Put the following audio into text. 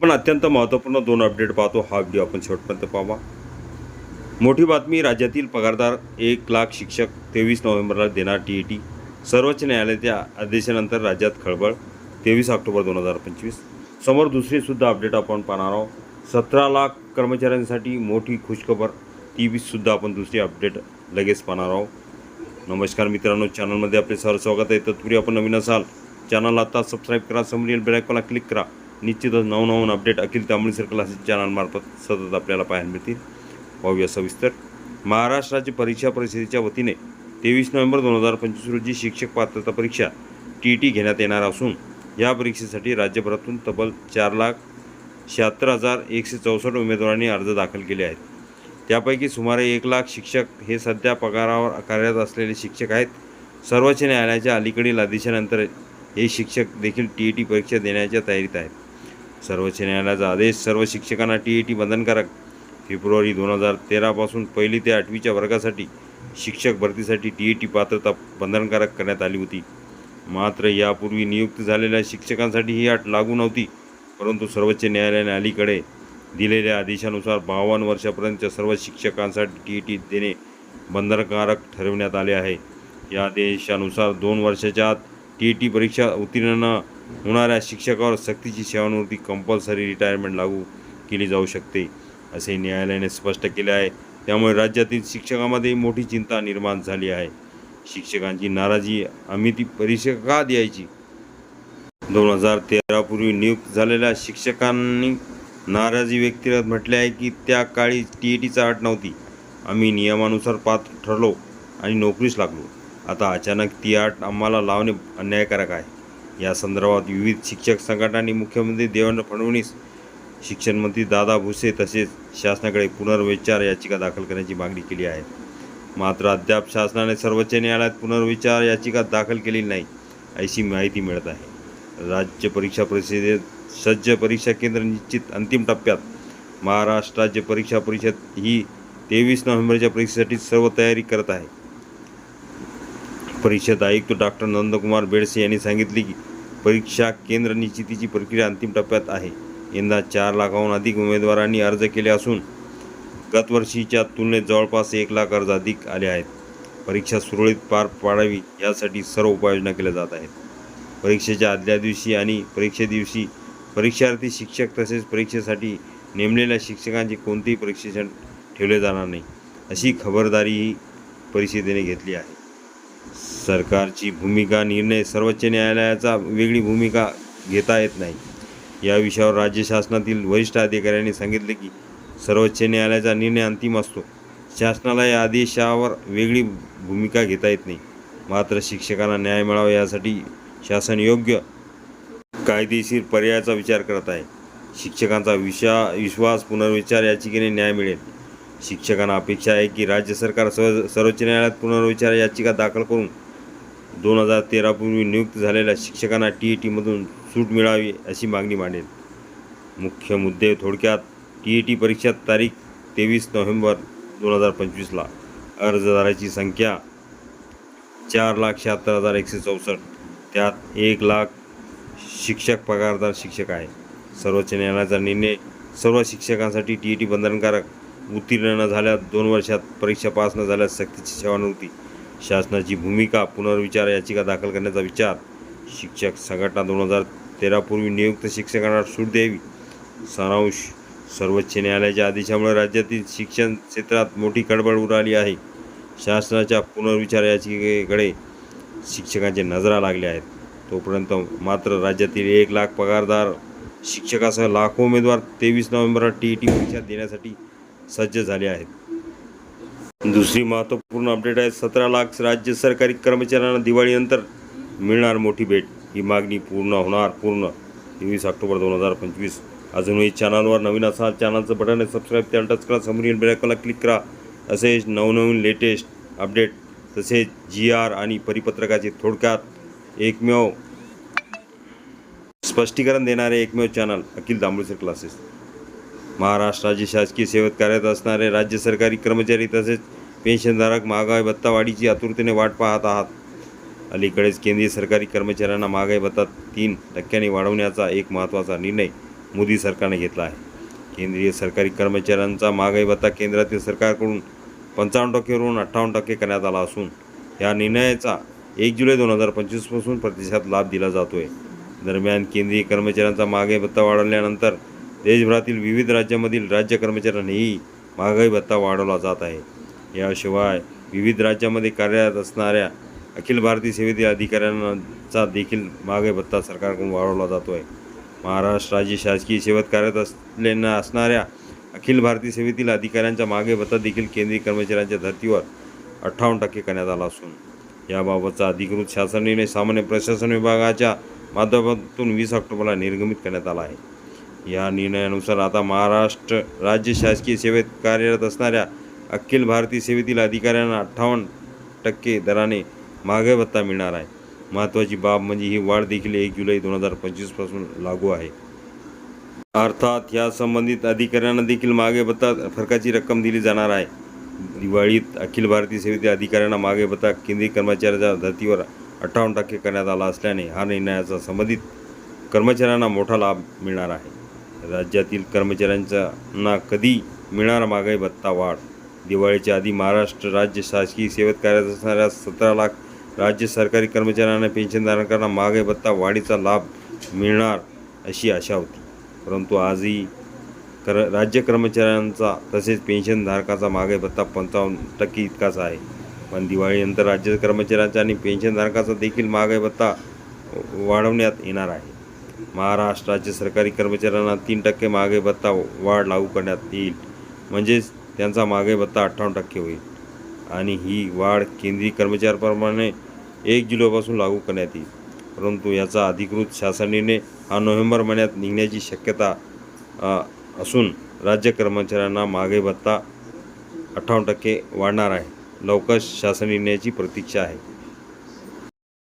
आपण अत्यंत महत्त्वपूर्ण दोन अपडेट पाहतो. हा व्हिडिओ आपण शेवटपर्यंत पाहावा. मोठी बातमी राज्यातील पगारदार एक लाख शिक्षक तेवीस नोव्हेंबरला देणार टी ई टी. सर्वोच्च न्यायालयाच्या आदेशानंतर राज्यात खळबळ तेवीस ऑक्टोबर दोन हजार पंचवीस. समोर दुसरीसुद्धा अपडेट आपण पाहणार आहोत. सतरा लाख कर्मचाऱ्यांसाठी मोठी खुशखबर ती आपण दुसरी अपडेट लगेच पाहणार आहोत. नमस्कार मित्रांनो चॅनलमध्ये आपले सर स्वागत आहे. तत्पूर्वी आपण नवीन असाल चॅनल आता सबस्क्राईब करा समोरील बेलायकॉनला क्लिक करा. निश्चितच नवनवन अपडेट अखिल तांबडी सर्कल असे चॅनलमार्फत सतत आपल्याला पाहायला मिळतील. पाहूया सविस्तर. महाराष्ट्र राज्य परीक्षा परिषदेच्या वतीने तेवीस नोव्हेंबर दोन हजार पंचवीस रोजी शिक्षक पात्रता परीक्षा टी टी घेण्यात येणार असून या परीक्षेसाठी राज्यभरातून तब्बल चार लाख शहात्तर हजार एकशे चौसष्ट उमेदवारांनी अर्ज दाखल केले आहेत. त्यापैकी सुमारे एक लाख शिक्षक हे सध्या पगारावर कार्यरत असलेले शिक्षक आहेत. सर्वोच्च न्यायालयाच्या अलीकडील आदेशानंतर हे शिक्षक देखील टी ई टी परीक्षा देण्याच्या तयारीत आहेत. सर्वोच्च न्यायालयाचा आदेश सर्व शिक्षकांना टी ई टी बंधनकारक. फेब्रुवारी दोन हजार तेरापासून पहिली ते आठवीच्या वर्गासाठी शिक्षक भरतीसाठी टी ई टी पात्रता बंधनकारक करण्यात आली होती. मात्र यापूर्वी नियुक्त झालेल्या शिक्षकांसाठी ही अट लागू नव्हती परंतु सर्वोच्च न्यायालयाने अलीकडे दिलेल्या आदेशानुसार बावन्न वर्षापर्यंतच्या सर्व शिक्षकांसाठी टी ई टी देणे बंधनकारक ठरवण्यात आले आहे. या आदेशानुसार दोन वर्षाच्या आत टी ई टी परीक्षा उत्तीर्ण होणाऱ्या शिक्षकावर सक्तीची सेवानिवृत्ती कंपल्सरी रिटायरमेंट लागू केली जाऊ शकते असे न्यायालयाने स्पष्ट केले आहे. त्यामुळे राज्यातील शिक्षकांमध्ये मोठी चिंता निर्माण झाली आहे. शिक्षकांची नाराजी आम्ही ती परीक्षा का द्यायची दोन हजार तेरापूर्वी नियुक्त झालेल्या शिक्षकांनी नाराजी व्यक्तिगत म्हटले आहे की त्या काळी टी ई टीचा अट नव्हती. आम्ही नियमानुसार पात्र ठरलो आणि नोकरीस लागलो. आता अचानक ती अट आम्हाला लावणे अन्यायकारक आहे. या संदर्भात विविध शिक्षक संघटनांनी मुख्यमंत्री देवेंद्र फडणवीस शिक्षणमंत्री दादा भुसे तसेच शासनाकडे पुनर्विचार याचिका दाखल करण्याची मागणी केली आहे. मात्र अद्याप शासनाने सर्वोच्च न्यायालयात पुनर्विचार याचिका दाखल केलेली नाही अशी माहिती मिळत आहे. राज्य परीक्षा परिषदेत सज्ज परीक्षा केंद्र निश्चित अंतिम टप्प्यात महाराष्ट्र राज्य परीक्षा परिषद ही तेवीस नोव्हेंबरच्या परीक्षेसाठी सर्व तयारी करत आहे. परिषद आयुक्त डॉक्टर नंदकुमार बेडसे यांनी सांगितले की परीक्षा केंद्र निश्चितीची प्रक्रिया अंतिम टप्प्यात आहे. यंदा चार लाखाहून अधिक उमेदवारांनी अर्ज केले असून गतवर्षीच्या तुलनेत जवळपास एक लाख अर्ज अधिक आले आहेत. परीक्षा सुरळीत पार पाडावी यासाठी सर्व उपाययोजना केल्या जात आहेत. परीक्षेच्या आदल्या दिवशी आणि परीक्षे दिवशी परीक्षार्थी शिक्षक तसेच परीक्षेसाठी नेमलेल्या शिक्षकांचे कोणतेही प्रशिक्षण ठेवले जाणार नाही अशी खबरदारीही परिषदेने घेतली आहे. सरकारची भूमिका निर्णय सर्वोच्च न्यायालयाचा वेगळी भूमिका घेता येत नाही. या विषयावर राज्य शासनातील वरिष्ठ अधिकाऱ्यांनी सांगितले की सर्वोच्च न्यायालयाचा निर्णय अंतिम असतो. शासनाला या आदेशावर वेगळी भूमिका घेता येत नाही. मात्र शिक्षकांना न्याय मिळावा यासाठी शासन योग्य कायदेशीर पर्यायाचा विचार करत आहे. शिक्षकांचा विशा विश्वास पुनर्विचार याचिकेने न्याय मिळेल. शिक्षकांना अपेक्षा आहे की राज्य सरकार सर्व सर्वोच्च न्यायालयात पुनर्विचार याचिका दाखल करून दोन हजार तेरापूर्वी नियुक्त झालेल्या शिक्षकांना टी ई टीमधून सूट मिळावी अशी मागणी मांडेल. मुख्य मुद्दे थोडक्यात टी ई टी परीक्षा तारीख तेवीस नोव्हेंबर दोन हजार पंचवीसला अर्जदाराची संख्या चार लाख शहात्तर हजार एकशे चौसष्ट. त्यात एक लाख शिक्षक पगारदार शिक्षक आहे. सर्वोच्च न्यायालयाचा निर्णय सर्व शिक्षकांसाठी टी ई टी बंधनकारक उत्तीर्ण न झाल्यास दोन वर्षात परीक्षा पास न झाल्यास सक्तीची सेवानिवृत्ती शासनाची भूमिका पुनर्विचार याचिका दाखल करण्याचा विचार शिक्षक संघटना दोन हजार तेरापूर्वी नियुक्त शिक्षकांना सूट द्यावी. सारांश सर्वोच्च न्यायालयाच्या आदेशामुळे राज्यातील शिक्षण क्षेत्रात मोठी खडबड उडाली आहे. शासनाच्या पुनर्विचार याचिकेकडे शिक्षकांचे नजरा लागल्या आहेत. तोपर्यंत मात्र राज्यातील एक लाख पगारदार शिक्षकासह लाखो उमेदवार तेवीस नोव्हेंबरला टी ई टी परीक्षा देण्यासाठी सज्ज झाले आहेत. दुसरी महत्त्वपूर्ण अपडेट आहे सतरा लाख राज्य सरकारी कर्मचाऱ्यांना दिवाळीनंतर मिळणार मोठी भेट. ही मागणी पूर्ण होणार पूर्ण. तेवीस ऑक्टोबर दोन हजार पंचवीस. अजूनही चॅनलवर नवीन असाल चॅनलचं बटन आहे सबस्क्राईब त्याला टच करा. समोरील बेलायकॉनला क्लिक करा. तसेच नवनवीन लेटेस्ट अपडेट तसेच जी आर आणि परिपत्रकाचे थोडक्यात एकमेव स्पष्टीकरण देणारे एकमेव चॅनल अखिल दांबुळसर क्लासेस महाराष्ट्राचे शासकीय सेवेत कार्यरत असणारे राज्य सरकारी कर्मचारी तसेच पेन्शनधारक महागाई भत्ता वाढीची आतुरतेने वाट पाहत आहात. अलीकडेच केंद्रीय सरकारी कर्मचाऱ्यांना महागाई भत्ता तीन टक्क्यांनी वाढवण्याचा एक महत्त्वाचा निर्णय मोदी सरकारने घेतला आहे. केंद्रीय सरकारी कर्मचाऱ्यांचा महागाई भत्ता केंद्रातील सरकारकडून पंचावन्न टक्केवरून अठ्ठावन्न टक्के करण्यात आला असून या निर्णयाचा एक जुलै दोन हजार पंचवीसपासून प्रतिसाद लाभ दिला जातो आहे दरम्यान केंद्रीय कर्मचाऱ्यांचा महागाई भत्ता वाढवल्यानंतर देशभरातील विविध राज्यामधील राज्य कर्मचाऱ्यांनीही महागाई भत्ता वाढवला जात आहे. याशिवाय विविध राज्यामध्ये कार्यरत असणाऱ्या अखिल भारतीय सेवेतील अधिकाऱ्यांचा देखील महागाई भत्ता सरकारकडून वाढवला जातो आहे महाराष्ट्र राज्य शासकीय सेवेत कार्यरत असलेल्या असणाऱ्या अखिल भारतीय सेवेतील अधिकाऱ्यांचा मागे भत्ता देखील केंद्रीय कर्मचाऱ्यांच्या धर्तीवर अठ्ठावन्न टक्के करण्यात आला असून याबाबतचा अधिकृत शासन निर्णय सामान्य प्रशासन विभागाच्या माध्यमातून वीस ऑक्टोबरला निर्गमित करण्यात आला आहे. या निर्णयानुसार आता महाराष्ट्र राज्य शासकीय सेवेत कार्यरत असणाऱ्या अखिल भारतीय सेवेतील अधिकाऱ्यांना अठ्ठावन्न टक्के दराने महागाई भत्ता मिळणार आहे. महत्त्वाची बाब म्हणजे ही वाढ देखील एक जुलै दोन हजार पंचवीसपासून लागू आहे. अर्थात या संबंधित अधिकाऱ्यांना देखील मागे भत्ता फरकाची रक्कम दिली जाणार आहे. दिवाळीत अखिल भारतीय सेवेतील अधिकाऱ्यांना मागे भत्ता केंद्रीय कर्मचाऱ्याच्या धर्तीवर अठ्ठावन्न टक्के करण्यात आला असल्याने हा निर्णयाचा संबंधित कर्मचाऱ्यांना मोठा लाभ मिळणार आहे. राज्यातील कर्मचाऱ्यांना कधी मिळणार महागाई भत्ता वाढ? दिवाळीच्या आधी महाराष्ट्र राज्य शासकीय सेवेत कार्यरत असणाऱ्या सतरा लाख राज्य सरकारी कर्मचाऱ्यांना पेन्शनधारकांना महागाई भत्ता वाढीचा लाभ मिळणार अशी आशा होती. परंतु आजही कर राज्य कर्मचाऱ्यांचा तसेच पेन्शनधारकाचा महागाई भत्ता पंचावन्न टक्के इतकाच आहे. पण दिवाळीनंतर राज्य कर्मचाऱ्यांचा आणि पेन्शनधारकाचा देखील महागाई भत्ता वाढवण्यात येणार आहे. महाराष्ट्र राज्य सरकारी कर्मचाऱ्यांना तीन टक्के महागाई भत्ता वाढ लागू करण्यात येईल. म्हणजेच त्यांचा महागाई भत्ता अठ्ठावन्न टक्के होईल. आणि ही वाढ केंद्रीय कर्मचाऱ्याप्रमाणे एक जुलैपासून लागू करण्यात येईल. परंतु याचा अधिकृत शासन निर्णय हा नोव्हेंबर महिन्यात निघण्याची शक्यता असून राज्य कर्मचाऱ्यांना महागाई भत्ता अठ्ठावन्न टक्के वाढणार आहे. लवकर शासन निर्णयाची प्रतीक्षा आहे.